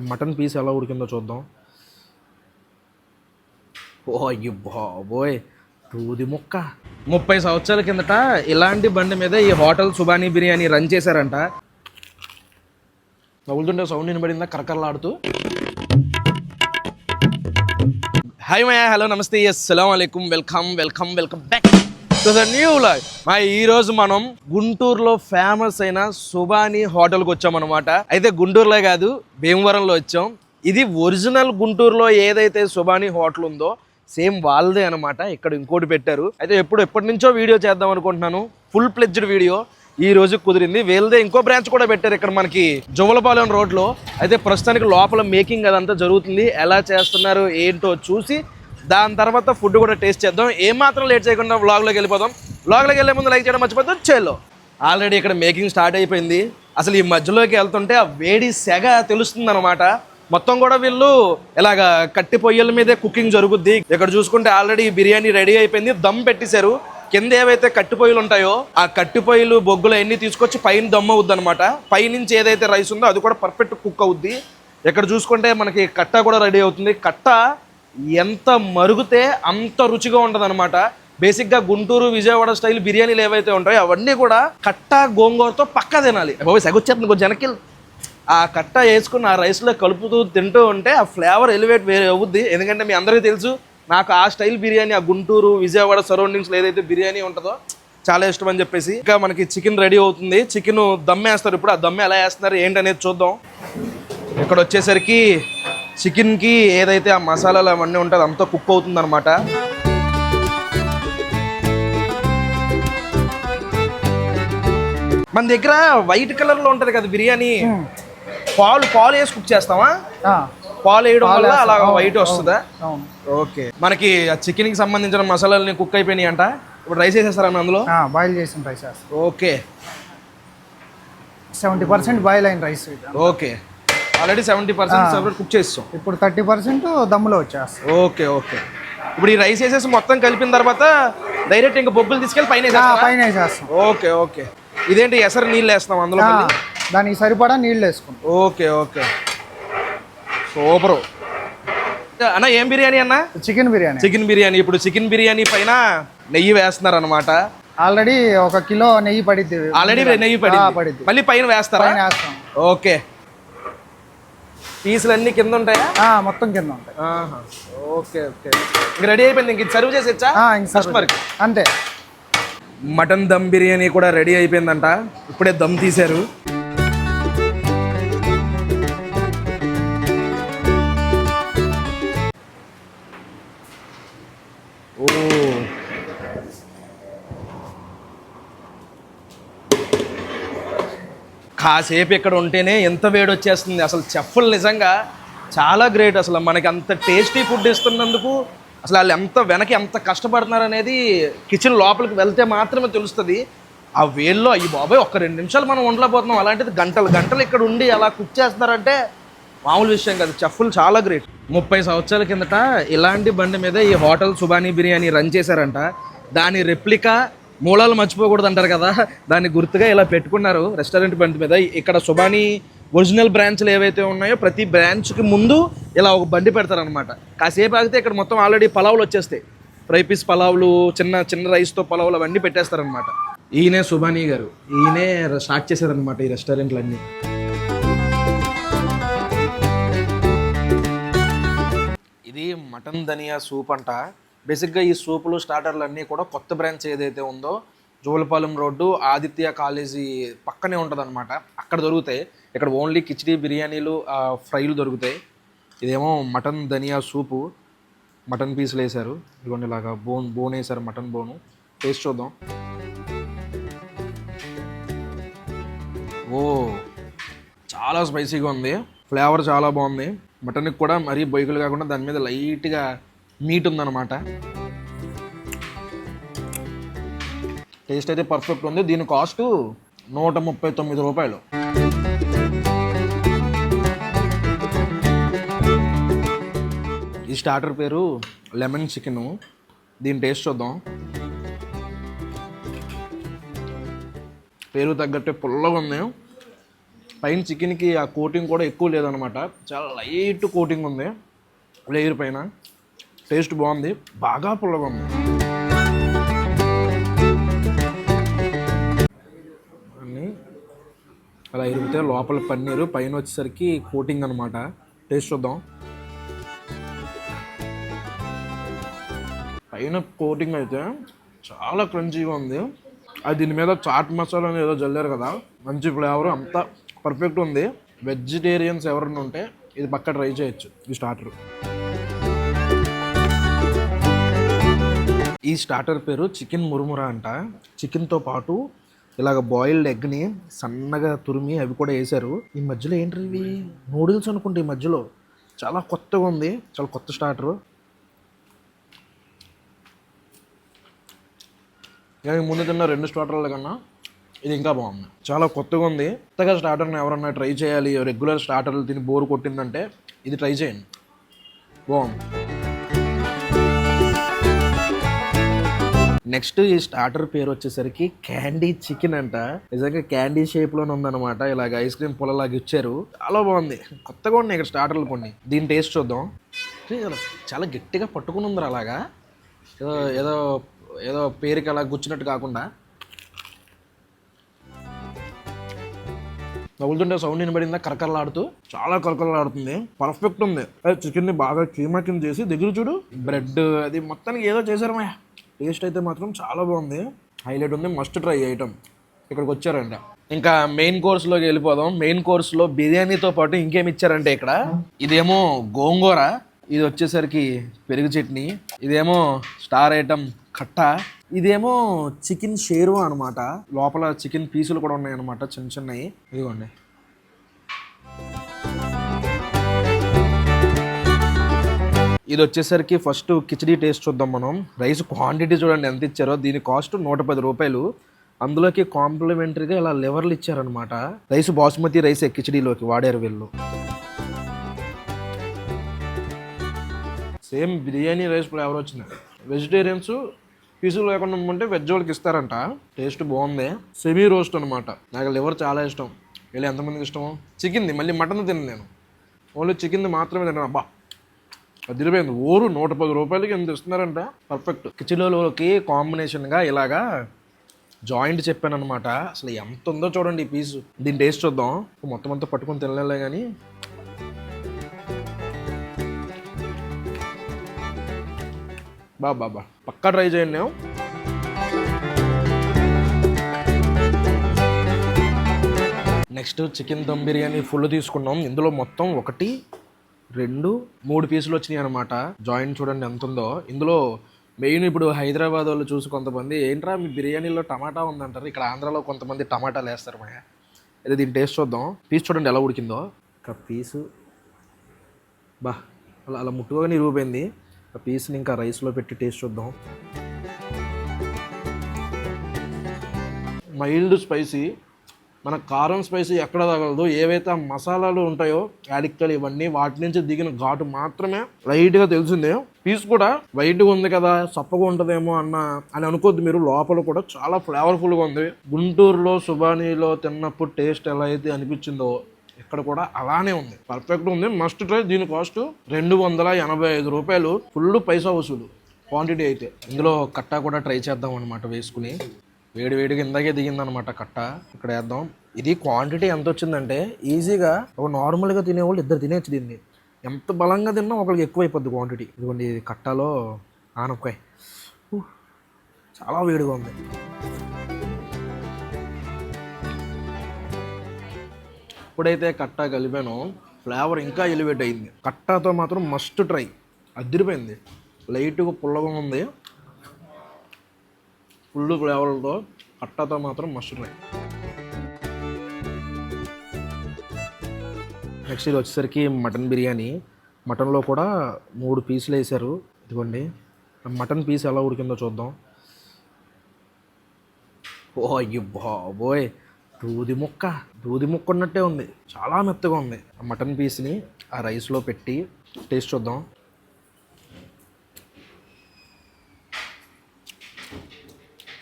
Mutton piece ఎలా ఉడికిందో చూద్దాం. ఓ అయ్యో బాబోయ్ దూది ముక్క. ముప్పై సంవత్సరాల కిందట ఇలాంటి బండి మీద ఈ హోటల్ సుబానీ బిర్యానీ రన్ చేశారంట. నవ్వులుతుంటే సౌండ్ వినబడిందా? కరకరలాడుతూ. హాయ్ మయా హలో నమస్తే అస్సలం అయికం welcome welcome welcome back. New life మా ఈ రోజు మనం గుంటూరులో ఫేమస్ అయిన సుబానీ హోటల్కి అనమాట అయితే గుంటూరులో కాదు భీమవరంలో వచ్చాం. ఇది ఒరిజినల్ గుంటూరులో ఏదైతే సుబాని హోటల్ ఉందో సేమ్ వాళ్ళదే అనమాట ఇక్కడ ఇంకోటి పెట్టారు. అయితే ఎప్పుడు ఎప్పటి నుంచో వీడియో చేద్దాం అనుకుంటున్నాను. ఫుల్ ప్లెడ్జ్డ్ వీడియో ఈ రోజు కుదిరింది. వీళ్ళదే ఇంకో బ్రాంచ్ కూడా పెట్టారు ఇక్కడ మనకి జువలపాలెం రోడ్లో. అయితే ప్రస్తుతానికి లోపల మేకింగ్ అదంతా జరుగుతుంది. ఎలా చేస్తున్నారు ఏంటో చూసి దాని తర్వాత ఫుడ్ కూడా టేస్ట్ చేద్దాం. ఏమాత్రం లేట్ చేయకుండా వ్లాగ్లోకి వెళ్ళిపోదాం. వ్లాగ్లోకి వెళ్ళే ముందు లైక్ చేయడం మర్చిపోతే చేలో. ఆల్రెడీ ఇక్కడ మేకింగ్ స్టార్ట్ అయిపోయింది. అసలు ఈ మధ్యలోకి వెళ్తుంటే ఆ వేడి సెగ తెలుస్తుంది మొత్తం కూడా వీళ్ళు ఇలాగ కట్టి పొయ్యల మీదే కుకింగ్ జరుగుద్ది. ఇక్కడ చూసుకుంటే ఆల్రెడీ బిర్యానీ రెడీ అయిపోయింది. దమ్ పెట్టేశారు. కింద ఏవైతే కట్టి పొయ్యిలు ఉంటాయో ఆ కట్టి పొయ్యిలు బొగ్గులు అన్నీ తీసుకొచ్చి పైన దమ్ అవుద్ది అనమాట పైనుంచి ఏదైతే రైస్ ఉందో అది కూడా పర్ఫెక్ట్ కుక్ అవుద్ది. ఇక్కడ చూసుకుంటే మనకి కట్ట కూడా రెడీ అవుతుంది. కట్ట ఎంత మరుగుతే అంత రుచిగా ఉంటుంది అనమాట బేసిక్గా గుంటూరు విజయవాడ స్టైల్ బిర్యానీలు ఏవైతే ఉంటాయో అవన్నీ కూడా కట్ట గోంగూరతో పక్కా తినాలి. బాబు సగొచ్చేస్తుంది కొంచెం వెనక్కి ఆ కట్ట వేసుకుని ఆ రైస్లో కలుపుతూ తింటూ ఉంటే ఆ ఫ్లేవర్ ఎలివేట్ వేరే అవుద్ది. ఎందుకంటే మీ అందరికీ తెలుసు నాకు ఆ స్టైల్ బిర్యానీ ఆ గుంటూరు విజయవాడ సరౌండింగ్స్లో ఏదైతే బిర్యానీ ఉంటుందో చాలా ఇష్టం అని చెప్పేసి ఇంకా మనకి చికెన్ రెడీ అవుతుంది. చికెన్ దమ్ వేస్తారు ఇప్పుడు. ఆ దమ్ ఎలా వేస్తున్నారు ఏంటనేది చూద్దాం. ఇక్కడ వచ్చేసరికి చికెన్కి ఏదైతే ఆ మసాలాలు అవన్నీ ఉంటుందో అంతా కుక్ అవుతుంది అనమాట మన దగ్గర వైట్ కలర్లో ఉంటది కదా బిర్యానీ. పాలు పాలు వేసి కుక్ చేస్తామా ఆ, పాలు వేయడం వల్ల అలా వైట్ వస్తుందా? ఓకే. మనకి ఆ చికెన్కి సంబంధించిన మసాలాలని కుక్ అయిపోయినాయి అంట ఇప్పుడు రైస్ వేసేస్తారా అందులో? బాయిల్ చేసిన rice okay. Seventy percent boil అయిన rice. Okay. Already seventy percent separate cook చేస్తాం ఇప్పుడు థర్టీ పర్సెంట్ దమ్ములో వచ్చేస్తుంది ఓకే ఓకే. ఇప్పుడు ఈ రైస్ వేసేసి మొత్తం కలిపిన తర్వాత డైరెక్ట్ ఇంకా బొబ్బులు తీసుకెళ్ళి పైన? పైన వేసేస్తాం. Okay okay. ఇదేంటి ఎసరు నీళ్ళు వేస్తాం అందులో? దానికి సరిపడా నీళ్ళు వేసుకుంటాం. Okay okay. సూపరు. అన్న ఏం బిర్యానీ అన్న? చికెన్ బిర్యానీ. చికెన్ బిర్యానీ. ఇప్పుడు చికెన్ బిర్యానీ పైన నెయ్యి వేస్తున్నారు అనమాట ఆల్రెడీ ఒక కిలో నెయ్యి పడిద్ది. ఆల్రెడీ నెయ్యి ఆ, పడింది పడిద్ది. మళ్ళీ పైన వేస్తారా? ఓకే. పీసులు అన్ని కింద ఉంటాయా మొత్తం కింద ఉంటాయి. Okay okay. ఇంక రెడీ అయిపోయింది ఇంక సర్వ్ సరిపోద్ది. కస్టమర్కి అంతే. మటన్ దమ్ బిర్యానీ కూడా రెడీ అయిపోయిందంట. ఇప్పుడే దమ్ తీశారు. కాసేపు ఇక్కడ ఉంటేనే ఎంత వేడి వచ్చేస్తుంది అసలు చెఫ్లు నిజంగా చాలా గ్రేట్ అసలు. మనకి అంత టేస్టీ ఫుడ్ ఇస్తున్నందుకు అసలు వాళ్ళు ఎంత వెనక ఎంత కష్టపడుతున్నారు అనేది కిచెన్ లోపలికి వెళ్తే మాత్రమే తెలుస్తుంది. ఆ వేల్లో అయ్యి బాబాయ్ ఒక్క రెండు నిమిషాలు మనం ఉండలేకపోతున్నాం. అలాంటిది గంటలు గంటలు ఇక్కడ ఉండి అలా కుక్ చేస్తున్నారంటే మామూలు విషయం కాదు. చెఫ్లు చాలా గ్రేట్. ముప్పై సంవత్సరాల కిందట ఇలాంటి బండి మీద ఈ హోటల్ సుబానీ బిర్యానీ రన్ చేశారంట. దాని రెప్లికా మూలాలు మర్చిపోకూడదు అంటారు కదా. దాన్ని గుర్తుగా ఇలా పెట్టుకున్నారు రెస్టారెంట్ బండి మీద. ఇక్కడ సుబానీ ఒరిజినల్ బ్రాంచ్లు ఏవైతే ఉన్నాయో ప్రతి బ్రాంచ్కి ముందు ఇలా ఒక బండి పెడతారనమాట కాసేపు ఆగితే ఇక్కడ మొత్తం ఆల్రెడీ పలావులు వచ్చేస్తాయి. ఫ్రై పీస్ పలావులు చిన్న చిన్న రైస్తో పలావులు అవన్నీ పెట్టేస్తారనమాట ఈయనే సుబానీ గారు. ఈయనే స్టార్ట్ చేశారనమాట ఈ రెస్టారెంట్లన్నీ. ఇది మటన్ ధనియా సూప్ అంట. బేసిక్గా ఈ సూపులు స్టార్టర్లు అన్నీ కూడా కొత్త బ్రాంచ్ ఏదైతే ఉందో జోలపాలెం రోడ్డు ఆదిత్య కాలేజీ పక్కనే ఉంటుంది అనమాట అక్కడ దొరుకుతాయి. ఇక్కడ ఓన్లీ కిచిడి బిర్యానీలు ఫ్రైలు దొరుకుతాయి. ఇదేమో మటన్ ధనియా సూపు. మటన్ పీసులు వేశారు. ఇదిగోండి ఇలాగా బోన్ బోన్ వేశారు మటన్ బోను. టేస్ట్ చూద్దాం. ఓ చాలా స్పైసీగా ఉంది. ఫ్లేవర్ చాలా బాగుంది. మటన్కి కూడా మరీ బొయ్యలు కాకుండా దాని మీద లైట్గా మీట్ ఉందన్నమాట టేస్ట్ అయితే పర్ఫెక్ట్ ఉంది. దీని కాస్ట్ నూట ముప్పై తొమ్మిది రూపాయలు. ఈ స్టార్టర్ పేరు లెమన్ చికెన్. దీని టేస్ట్ చూద్దాం. పేరు తగ్గట్టే పుల్లగా ఉంది. పైన చికెన్కి ఆ కోటింగ్ కూడా ఎక్కువ లేదనమాట చాలా లైట్ కోటింగ్ ఉంది. లేయర్ పైన. టేస్ట్ బాగుంది బాగా పుల్లగా ఉంది. అలా ఇరిగితే లోపల పన్నీరు పైన వచ్చేసరికి కోటింగ్ అనమాట టేస్ట్ చూద్దాం. పైన కోటింగ్ అయితే చాలా క్రంచీగా ఉంది. అది దీని మీద చాట్ మసాలా అని ఏదో జల్లారు కదా మంచి ఫ్లేవర్ అంతా పర్ఫెక్ట్ ఉంది. వెజిటేరియన్స్ ఎవరైనా ఉంటే ఇది పక్క ట్రై చేయొచ్చు ఈ స్టార్టర్ ఈ స్టార్టర్ పేరు చికెన్ మురుమురా అంట. చికెన్తో పాటు ఇలాగ బాయిల్డ్ ఎగ్ని సన్నగా తురిమి అవి కూడా వేశారు. ఈ మధ్యలో ఏంటి ఇవి? నూడిల్స్ అనుకుంటే ఈ మధ్యలో. చాలా కొత్తగా ఉంది. చాలా కొత్త స్టార్టర్ కానీ ముందు తిన్న రెండు స్టార్టర్ల కన్నా ఇది ఇంకా బాగుంది. చాలా కొత్తగా ఉంది. కొత్తగా స్టార్టర్ని ఎవరన్నా ట్రై చేయాలి రెగ్యులర్ స్టార్టర్లు తిని బోర్ కొట్టిందంటే ఇది ట్రై చేయండి. బాగుంది. నెక్స్ట్ ఈ స్టార్టర్ పేరు వచ్చేసరికి క్యాండీ చికెన్ అంట. నిజంగా క్యాండీ షేప్లోనే ఉందన్నమాట. ఇలాగ ఐస్ క్రీమ్ పొలలాగా ఇచ్చారు. చాలా బాగుంది. కొత్తగా ఉన్నాయి ఇక్కడ స్టార్టర్లు కొన్ని. దీని టేస్ట్ చూద్దాం. చాలా గట్టిగా పట్టుకుని ఉందరు అలాగా. ఏదో ఏదో ఏదో పేరుకి అలా గుచ్చినట్టు కాకుండా. తగులుతుంటే సౌండ్ వినబడిందా? కరకరలాడుతూ. చాలా కరకరలాడుతుంది. పర్ఫెక్ట్ ఉంది. చికెన్ని బాగా కీమా కింద చేసి దగ్గర చూడు. బ్రెడ్ అది మొత్తానికి ఏదో చేశారు మా టేస్ట్ అయితే మాత్రం చాలా బాగుంది. హైలైట్ ఉంది. Must try item. ఇక్కడికి వచ్చారంట. ఇంకా మెయిన్ కోర్స్లోకి వెళ్ళిపోదాం. మెయిన్ కోర్స్లో బిర్యానీతో పాటు ఇంకేమి ఇచ్చారంటే ఇక్కడ? ఇదేమో గోంగూర. ఇది వచ్చేసరికి పెరుగు చట్నీ. ఇదేమో స్టార్ ఐటమ్ కట్ట. ఇదేమో చికెన్ షేర్వా అనమాట లోపల చికెన్ పీసులు కూడా ఉన్నాయి అనమాట చిన్న చిన్నవి ఇదిగోండి. ఇది వచ్చేసరికి ఫస్ట్ కిచడీ టేస్ట్ చూద్దాం మనం. రైస్ క్వాంటిటీ చూడండి ఎంత ఇచ్చారో దీని కాస్ట్ నూట పది రూపాయలు. అందులోకి కాంప్లిమెంటరీగా ఇలా లెవర్లు ఇచ్చారనమాట రైస్ బాస్మతి రైస్ కిచడీలోకి వాడారు వీళ్ళు. సేమ్ బిర్యానీ రైస్ ఫ్లేవర్ వచ్చింది వెజిటేరియన్స్ పీసులు లేకుండా ఉంటే వెజ్ వాళ్ళకి ఇస్తారంట. టేస్ట్ బాగుంది. సెమీ రోస్ట్ అనమాట నాకు లివర్ చాలా ఇష్టం. వీళ్ళు ఎంతమందికి ఇష్టం చికెన్ది మళ్ళీ మటన్ తిను నేను. ఓన్లీ చికెన్ది మాత్రమే తిన్నాను అబ్బా! అదిరిపోయింది. ఓరు ఊరు నూట పది రూపాయలకి ఎంత ఇస్తున్నారంట? పర్ఫెక్ట్ కిచెన్లోకి కాంబినేషన్గా ఇలాగా జాయింట్ చెప్పాను అనమాట అసలు ఎంత ఉందో చూడండి ఈ పీసు. దీని టేస్ట్ చూద్దాం. మొత్తం అంతా పట్టుకొని తినలే కానీ బా బాబా పక్కా ట్రై చేయండి నేను. Next chicken dum biryani full తీసుకున్నాం. ఇందులో మొత్తం ఒకటి రెండు మూడు పీసులు వచ్చినాయి అనమాట జాయింట్ చూడండి ఎంత ఉందో ఇందులో మెయిన్ ఇప్పుడు హైదరాబాద్ వాళ్ళు చూసి కొంతమంది ఏంట్రా మీ బిర్యానీలో టమాటా ఉందంటారు? ఇక్కడ ఆంధ్రాలో కొంతమంది టమాటాలు వేస్తారు మాయ. అయితే దీని టేస్ట్ చూద్దాం. పీస్ చూడండి ఎలా ఉడికిందో. ఒక పీసు. బా అలా అలా ముట్టుకోగానే ఇరిగిపోయింది. ఆ పీస్ని ఇంకా రైస్లో పెట్టి టేస్ట్ చూద్దాం. Mild spicy. మన కారం స్పైసీ ఎక్కడ తగలదు ఏవైతే ఆ మసాలాలు ఉంటాయో యాడిక్కలు ఇవన్నీ వాటి నుంచి దిగిన ఘాటు మాత్రమే లైట్గా తెలిసిందే. పీస్ కూడా వైట్గా ఉంది కదా సప్పగా ఉంటుందేమో అన్న అని అనుకోద్ది మీరు. లోపల కూడా చాలా ఫ్లేవర్ఫుల్గా ఉంది. గుంటూరులో సుబానీలో తిన్నప్పుడు టేస్ట్ ఎలా అయితే అనిపించిందో ఇక్కడ కూడా అలానే ఉంది. పర్ఫెక్ట్ ఉంది. Must try. దీని కాస్ట్ రెండు వందల ఎనభై ఐదు రూపాయలు. ఫుల్ పైసా వసూలు. క్వాంటిటీ అయితే. ఇందులో కట్టా కూడా ట్రై చేద్దాం అనమాట వేసుకుని. వేడి వేడిగా ఇందాకే దిగిందనమాట కట్ట. ఇక్కడ వేద్దాం. ఇది క్వాంటిటీ ఎంత వచ్చిందంటే ఈజీగా ఒక నార్మల్గా తినేవాళ్ళు ఇద్దరు తినేచ్చు దీన్ని. ఎంత బలంగా తిన్నా ఒకరికి ఎక్కువ అయిపోద్ది క్వాంటిటీ ఇదిగోండి ఇది కట్టాలో ఆనపకాయ. చాలా వేడిగా ఉంది. ఇప్పుడైతే కట్ట కలిపాను ఫ్లేవర్ ఇంకా ఎలివేట్ అయింది. కట్టాతో మాత్రం మస్ట్ ట్రై అదిరిపోయింది. లైట్గా పుల్లగా ఉంది. ఫుల్ ఫ్లేవర్లతో కట్టాతో మాత్రం మస్ట్ ట్రై నెక్స్ట్ ఇది వచ్చేసరికి మటన్ బిర్యానీ. మటన్లో కూడా మూడు పీసులు వేసారు ఇదిగోండి. ఆ మటన్ పీస్ ఎలా ఉడికిందో చూద్దాం. ఓ అయ్యో బాబోయ్. దూది ముక్క. దూది ముక్క ఉన్నట్టే ఉంది. చాలా మెత్తగా ఉంది. ఆ మటన్ పీస్ని ఆ రైస్లో పెట్టి టేస్ట్ చూద్దాం.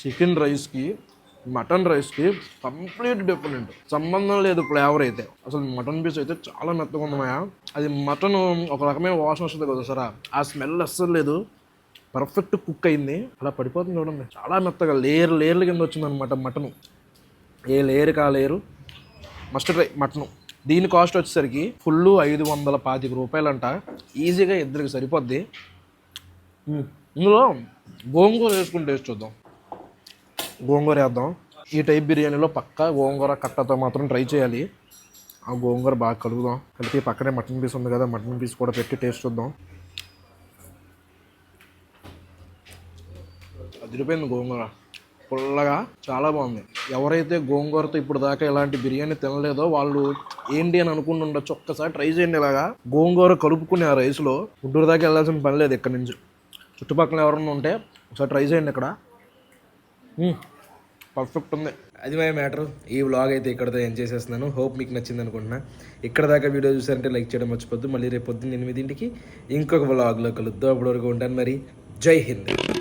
చికెన్ రైస్కి మటన్ రైస్కి కంప్లీట్ డిఫరెంట్. సంబంధం లేదు ఫ్లేవర్ అయితే. అసలు మటన్ పీస్ అయితే చాలా మెత్తగా ఉన్నాయా అది మటన్ ఒక రకమైన వాసన వస్తుంది కదా సార్. ఆ స్మెల్ అస్సలు లేదు. పర్ఫెక్ట్ కుక్ అయింది. అలా పడిపోతుంది చూడండి. చాలా మెత్తగా లేయర్ లేయర్ల కింద వచ్చింది అనమాట మటన్. ఏ లేయర్ కా లేయరు? Must try mutton. దీని కాస్ట్ వచ్చేసరికి ఫుల్ ఐదు వందల పాతిక రూపాయలంట. ఈజీగా ఇద్దరికి సరిపోద్ది. ఇందులో గోంగూర వేసుకుని టేస్ట్ చూద్దాం. గోంగూర వేద్దాం. ఈ టైప్ బిర్యానీలో పక్కా గోంగూర కట్టతో మాత్రం ట్రై చేయాలి. ఆ గోంగూర బాగా కలుపుదాం. కలిపి పక్కనే మటన్ పీస్ ఉంది కదా మటన్ పీస్ కూడా పెట్టి టేస్ట్ చూద్దాం. అదిరిపోయింది గోంగూర. పుల్లగా చాలా బాగుంది. ఎవరైతే గోంగూరతో ఇప్పుడు దాకా ఇలాంటి బిర్యానీ తినలేదో వాళ్ళు ఏంటి అని అనుకుని ఉండొచ్చు. ఒక్కసారి ట్రై చేయండి ఇలాగా. గోంగూర కలుపుకుని ఆ రైస్లో గుంటూరు దాకా వెళ్ళాల్సిన పని లేదు ఇక్కడ నుంచి. చుట్టుపక్కల ఎవరన్నా ఉంటే ఒకసారి ట్రై చేయండి ఇక్కడ. పర్ఫెక్ట్ ఉంది. అది మై మ్యాటర్. ఈ వ్లాగ్ అయితే ఇక్కడతో ఎండ్ చేసేస్తున్నాను. హోప్ మీకు నచ్చింది అనుకుంటున్నా. ఇక్కడ దాకా వీడియో చూసారంటే లైక్ చేయడం మర్చిపోద్దు. మళ్ళీ రేపు పొద్దున్న ఎనిమిదింటికి ఇంకొక వ్లాగ్లో కలుద్దాం. అప్పటివరకు ఉంటాను మరి. జై హింద్.